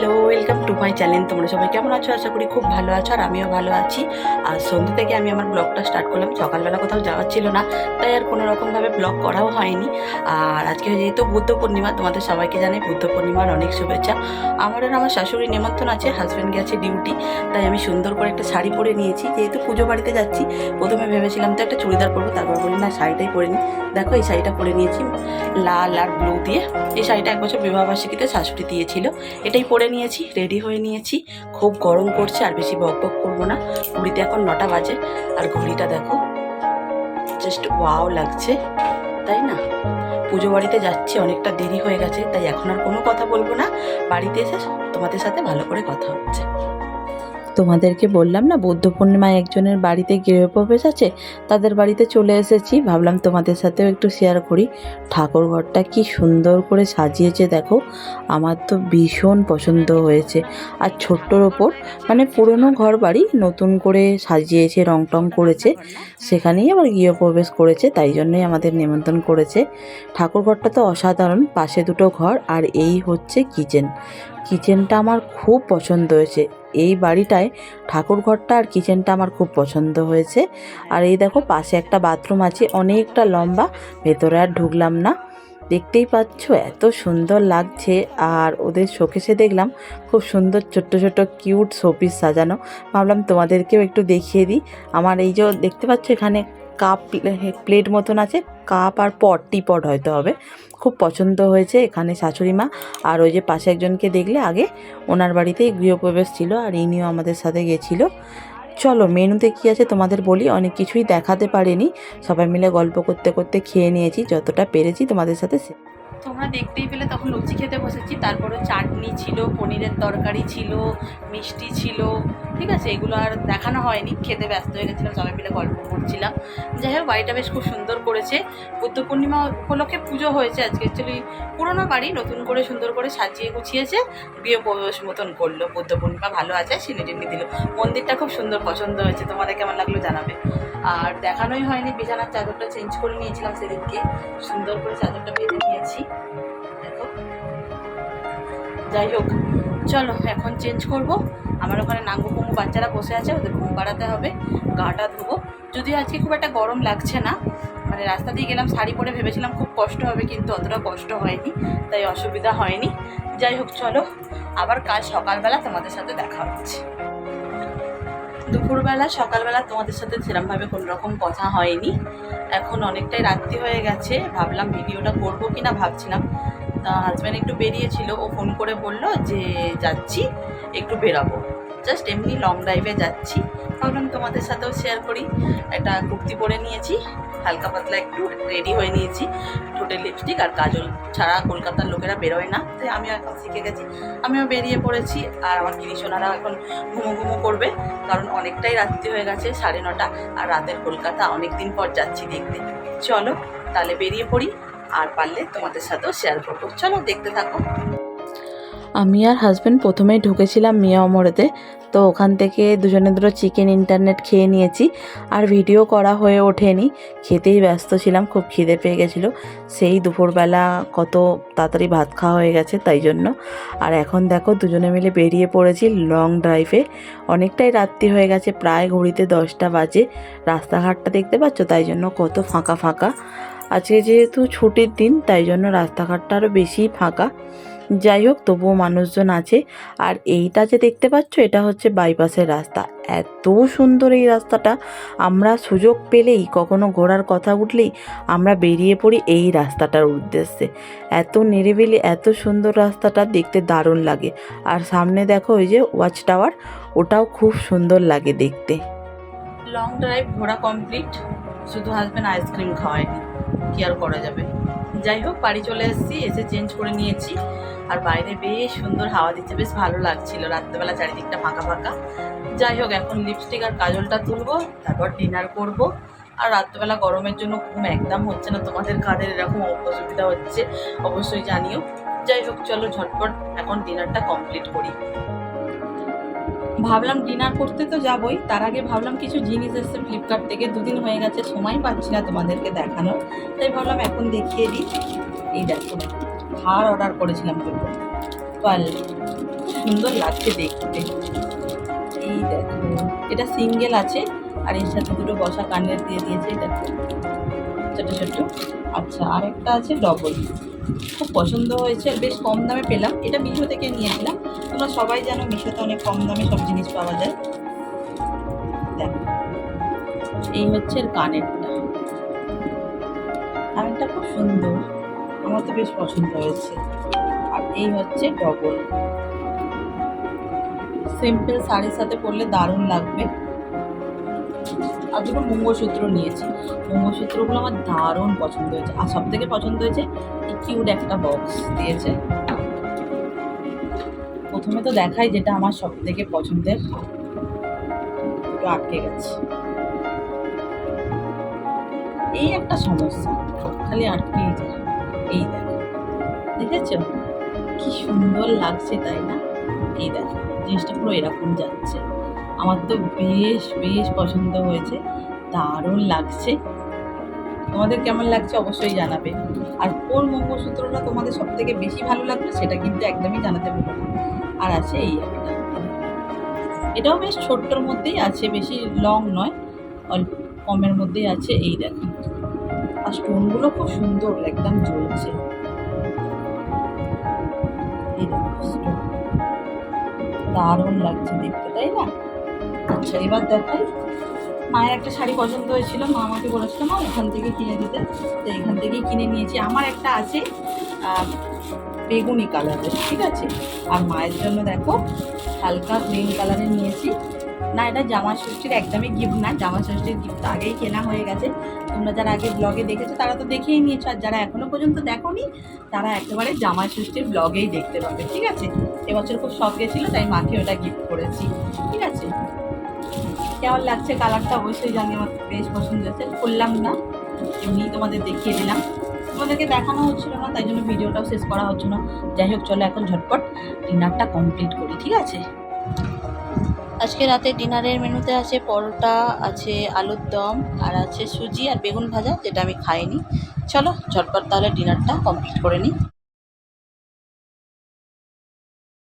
Hello. Welcome to my channel তোমরা সবাই কেমন আছো? আশা করি খুব ভালো আছো আর আমিও ভালো আছি। আর সন্ধ্যে থেকে আমি আমার ব্লগটা স্টার্ট করলাম। সকালবেলা কোথাও যাওয়ার ছিল না, তাই আর কোনো রকমভাবে ব্লগ করাও হয়নি। আর আজকে যেহেতু বুদ্ধ পূর্ণিমা, তোমাদের সবাইকে জানাই বুদ্ধ পূর্ণিমার অনেক শুভেচ্ছা। আমার আর আমার শাশুড়ি নেমন্তন্ন আছে হাজব্যান্ড গেছে ডিউটি তাই আমি সুন্দর করে একটা শাড়ি পরে নিয়েছি। যেহেতু পুজো বাড়িতে যাচ্ছি, প্রথমে ভেবেছিলাম তো একটা চুড়িদার পরবো, তারপর বলি, না, শাড়িটাই পরে নিই দেখো, এই শাড়িটা পরে নিয়েছি, লাল আর ব্লু দিয়ে। এই শাড়িটা এক বছর বিবাহবার্ষিকীতে শাশুড়ি দিয়েছিল। এটাই পরে নিয়েছি। রেডি হয়ে নিয়েছি। খুব গরম করছে আর বেশি বক বক করব না। ঘড়িতে এখন নটা বাজে, আর ঘড়িটা দেখো জাস্ট ওয়াও লাগছে, তাই না? পুজো বাড়িতে যাচ্ছি, অনেকটা দেরি হয়ে গেছে, তাই এখন আর কোনো কথা বলব না। বাড়িতে এসে তোমাদের সাথে ভালো করে কথা হচ্ছে। তোমাদেরকে বললাম না, বৌদ্ধ পূর্ণিমায় একজনের বাড়িতে গৃহপ্রবেশ আছে, তাদের বাড়িতে চলে এসেছি। ভাবলাম তোমাদের সাথেও একটু শেয়ার করি। ঠাকুর ঘরটা কি সুন্দর করে সাজিয়েছে দেখো, আমার তো ভীষণ পছন্দ হয়েছে। আর ছোট্টর ওপর মানে পুরনো ঘর বাড়ি নতুন করে সাজিয়েছে রং টং করেছে, সেখানেই আবার গৃহপ্রবেশ করেছে, তাই জন্যই আমাদের নিমন্ত্রণ করেছে। ঠাকুর ঘরটা তো অসাধারণ, পাশে দুটো ঘর, আর এই হচ্ছে কিচেন কিচেনটা আমার খুব পছন্দ হয়েছে। এই বাড়িটায় ঠাকুর ঘরটা আর কিচেনটা আমার খুব পছন্দ হয়েছে। আর এই দেখো, পাশে একটা বাথরুম আছে, অনেকটা লম্বা, ভেতরে আর ঢুকলাম না। দেখতেই পাচ্ছ, এত সুন্দর লাগছে। আর ওদের শোকেসে দেখলাম, খুব সুন্দর ছোট্ট ছোট্ট কিউট শোপিস সাজানো। ভাবলাম তোমাদেরকেও একটু দেখিয়ে দিই। আমার এই যে, দেখতে পাচ্ছ এখানে কাপ প্লেট মতন আছে, কাপ আর পট টি পট হয়তো হবে। খুব পছন্দ হয়েছে এখানে শাশুড়ি মা। আর ওই যে পাশে একজনকে দেখলে আগে ওনার বাড়িতেই গৃহপ্রবেশ ছিল আর ইনিও আমাদের সাথে গেছিল। চলো, মেনুতে কি আছে তোমাদের বলি। অনেক কিছুই দেখাতে পারিনি। সবাই মিলে গল্প করতে করতে খেয়ে নিয়েছি। যতটা পেরেছি তোমাদের সাথে তোমরা দেখতেই পেলে, তখন লুচি খেতে বসেছি। তারপরে চাটনি ছিল, পনিরের তরকারি ছিল, মিষ্টি ছিল। ঠিক আছে, এগুলো আর দেখানো হয়নি। খেতে ব্যস্ত হয়ে গেছিলাম, সবাই মিলে গল্প করছিলাম। যাই হোক, বাড়িটা বেশ খুব সুন্দর করেছে। বুদ্ধ পূর্ণিমা উপলক্ষে পুজো হয়েছে আজকে। অ্যাকচুয়ালি পুরোনো বাড়ি, নতুন করে সুন্দর করে সাজিয়ে গুছিয়েছে। বিয়ে প্রবেশ মতন করল। বুদ্ধ পূর্ণিমা ভালো আছে সিনে টিনে দিল। মন্দিরটা খুব সুন্দর পছন্দ হয়েছে, তোমাদের কেমন লাগল জানাবে। আর দেখানোই হয়নি, বিছানার চাদরটা চেঞ্জ করে নিয়েছিলাম সেদিনকে। সুন্দর করে চাদরটা বেঁধে নিয়েছি। দেখো। যাই হোক, চলো এখন চেঞ্জ করব। আমার ওখানে নাঙ্গু কুমু বাচ্চারা বসে আছে, ওদের ঘুম পাড়াতে হবে গাটা ধোবো। যদিও আজকে খুব একটা গরম লাগছে না মানে রাস্তা দিয়ে গেলাম, শাড়ি পরে ভেবেছিলাম খুব কষ্ট হবে, কিন্তু অতটা কষ্ট হয়নি, তাই অসুবিধা হয়নি। যাই হোক, চলো, আবার কাল সকালবেলা তোমাদের সাথে দেখা হচ্ছে। দুপুরবেলা, সকালবেলা তোমাদের সাথে সেরমভাবে কোনো রকম কথা হয়নি। এখন অনেকটাই রাত্রি হয়ে গেছে, ভাবলাম ভিডিওটা করব কি না ভাবছিলাম। তা হাজব্যান্ড একটু বেরিয়েছিল, ও ফোন করে বলল যে যাচ্ছি, একটু বেরাবো। জাস্ট এমনি লং ড্রাইভে যাচ্ছি। ভাবলাম তোমাদের সাথেও শেয়ার করি। একটা কুর্তি পরে নিয়েছি। হালকা পাতলা একটু রেডি হয়ে নিয়েছি। ঠোঁটে লিপস্টিক আর কাজল ছাড়া কলকাতার লোকেরা বেরোয় না। তাই আমিও এখন শিখে গেছি। আমিও বেরিয়ে পড়েছি আর আমার গিরিশোনারাও এখন ঘুমো ঘুমো করবে। কারণ অনেকটাই রাত্রি হয়ে গেছে, সাড়ে নটা। আর রাতের কলকাতা অনেক দিন পর যাচ্ছি দেখতে। চলো, তাহলে বেরিয়ে পড়ি। আর পারলে তোমাদের সাথেও শেয়ার করব। চলো, দেখতে থাকো। আমি আর হাজব্যান্ড প্রথমেই ঢুকেছিলাম মিয়া অমরেতে। তো ওখান থেকে দুজনে দুটো চিকেন ইন্টারনেট খেয়ে নিয়েছি আর ভিডিও করা হয়ে ওঠেনি। খেতেই ব্যস্ত ছিলাম, খুব খিদে পেয়ে গেছিল। সেই দুপুরবেলা কত তাড়াতাড়ি ভাত খাওয়া হয়ে গেছে তাই জন্য। আর এখন দেখো দুজনে মিলে বেরিয়ে পড়েছি লং ড্রাইভে অনেকটাই রাত্রি হয়ে গেছে, প্রায় ঘড়িতে দশটা বাজে। রাস্তাঘাটটা দেখতে পাচ্ছ? তাই জন্য কত ফাঁকা ফাঁকা। আজকে যেহেতু ছুটির দিন, তাই জন্য রাস্তাঘাটটা আরও বেশি ফাঁকা। যাই হোক, তবুও মানুষজন আছে। আর এইটা যে দেখতে পাচ্ছ, এটা হচ্ছে বাইপাসের রাস্তা। এত সুন্দর এই রাস্তাটা। আমরা সুযোগ পেলেই, কখনো ঘোরার কথা উঠলেই আমরা বেরিয়ে পড়ি এই রাস্তাটার উদ্দেশ্যে। এত নিরিবিলি, এত সুন্দর রাস্তাটা দেখতে দারুণ লাগে। আর সামনে দেখো, ওই যে ওয়াচ টাওয়ার ওটাও খুব সুন্দর লাগে দেখতে। লং ড্রাইভ ঘোরা কমপ্লিট শুধু হাজব্যান্ড আইসক্রিম খাওয়ায়নি। কি আর করা যাবে? যাই হোক, বাড়ি চলে এসেছি, এসে চেঞ্জ করে নিয়েছি। আর বাইরে বেশ সুন্দর হাওয়া দিচ্ছে, বেশ ভালো লাগছিল। রাত্রেবেলা চারিদিকটা ফাঁকা ফাঁকা। যাই হোক, এখন লিপস্টিক আর কাজলটা তুলবো, তারপর ডিনার করব। আর রাত্রেবেলা গরমের জন্য ঘুম একদম হচ্ছে না, তোমাদের কাদের এরকম অসুবিধা হচ্ছে, অবশ্যই জানিও। যাই হোক, চলো ঝটপট এখন ডিনারটা কমপ্লিট করি। ভাবলাম ডিনার করতে তো যাবই। তার আগে ভাবলাম কিছু জিনিস এসছে ফ্লিপকার্ট থেকে। দুদিন হয়ে গেছে, সময় পাচ্ছি না তোমাদেরকে দেখানো তাই ভাবলাম এখন দেখিয়ে দিই। এই দেখো, হার অর্ডার করেছিলাম দুটো। পাল সুন্দর লাগছে দেখতে। এই দেখো, এটা সিঙ্গেল আছে, আর এর সাথে দুটো বসা কানের দিয়ে দিয়েছে দেখো। ছোট ছোট। আচ্ছা আরেকটা আছে ডবল খুব পছন্দ হয়েছে, বেশ কম দামে পেলাম। এটা মিশো থেকে নিয়েছিলাম। তোমরা সবাই জানো মিশোতে অনেক কম দামে সব জিনিস পাওয়া যায়। এই হচ্ছে কানেরটা। কানেরটা খুব সুন্দর। আমার তো বেশ পছন্দ হয়েছে। আর এই হচ্ছে ডবল। সিম্পল শাড়ির সাথে পরলে দারুণ লাগবে। আর দুটো মঙ্গলসূত্র নিয়েছি মঙ্গলসূত্রগুলো আমার দারুণ পছন্দ হয়েছে। আর সব থেকে পছন্দ হয়েছে কিউট একটা বক্স দিয়েছে। প্রথমে তো দেখাই যেটা আমার সব থেকে পছন্দের আটকে গেছে। এই একটা সমস্যা, খালি আটকেই যায়। এই দেখো, দেখেছ? কি সুন্দর লাগছে তাই না? এই দেখো, জিনিসটা পুরো এরকম যাচ্ছে। আমার তো বেশ বেশ পছন্দ হয়েছে। দারুণ লাগছে। তোমাদের কেমন লাগছে অবশ্যই জানাবে। আর কোন মঙ্গলসূত্রটা তোমাদের সব থেকে বেশি ভালো লাগল সেটা কিন্তু একদমই জানাতে ভুলো আর আছে এই একটা। এটাও বেশ ছোট্টর মধ্যেই আছে, বেশি লং নয়, অল্প কমের মধ্যেই আছে এই দেখো। আর স্টোনগুলো খুব সুন্দর, একদম জ্বলছে। এই stone। দারুণ লাগছে দেখতে, তাই না? আচ্ছা এবার দেখাই মায়ের একটা শাড়ি পছন্দ হয়েছিল, মা আমাকে বলেছিল, মা, এখান থেকে কিনে দিতে। তো এখান থেকেই কিনে নিয়েছি। আমার একটা আছে বেগুনি কালারের, ঠিক আছে? আর মায়ের জন্য দেখো, হালকা গ্রিন কালারের নিয়েছি। না, এটা জামা ষষ্ঠীর একদমই গিফট না জামা ষষ্ঠীর গিফট আগেই কেনা হয়ে গেছে। তোমরা যারা আগে ব্লগে দেখেছ, তারা তো দেখেই নিয়েছো। আর যারা এখনও পর্যন্ত দেখোনি, তারা একেবারে জামা ষষ্ঠীর ব্লগেই দেখতে পাবে, ঠিক আছে? এবছর খুব শখ গেছিল, তাই মাকে ওটা গিফট করেছি। ঠিক আছে? কেমন লাগছে কালারটা অবশ্যই জানি, আমার বেশ পছন্দ হয়েছে। করলাম না, এমনি তোমাদের দেখিয়ে দিলাম। তোমাদেরকে দেখানো হচ্ছিল না, তাই জন্য ভিডিওটাও শেষ করা হচ্ছিল না। যাই হোক, চলো এখন ঝটপট ডিনারটা কমপ্লিট করি, ঠিক আছে? আজকে রাতে ডিনারের মেনুতে আছে পরোটা, আছে আলুর দম, আর আছে সুজি আর বেগুন ভাজা, যেটা আমি খাইনি। চলো, ঝটপট তাহলে ডিনারটা কমপ্লিট করে নিই।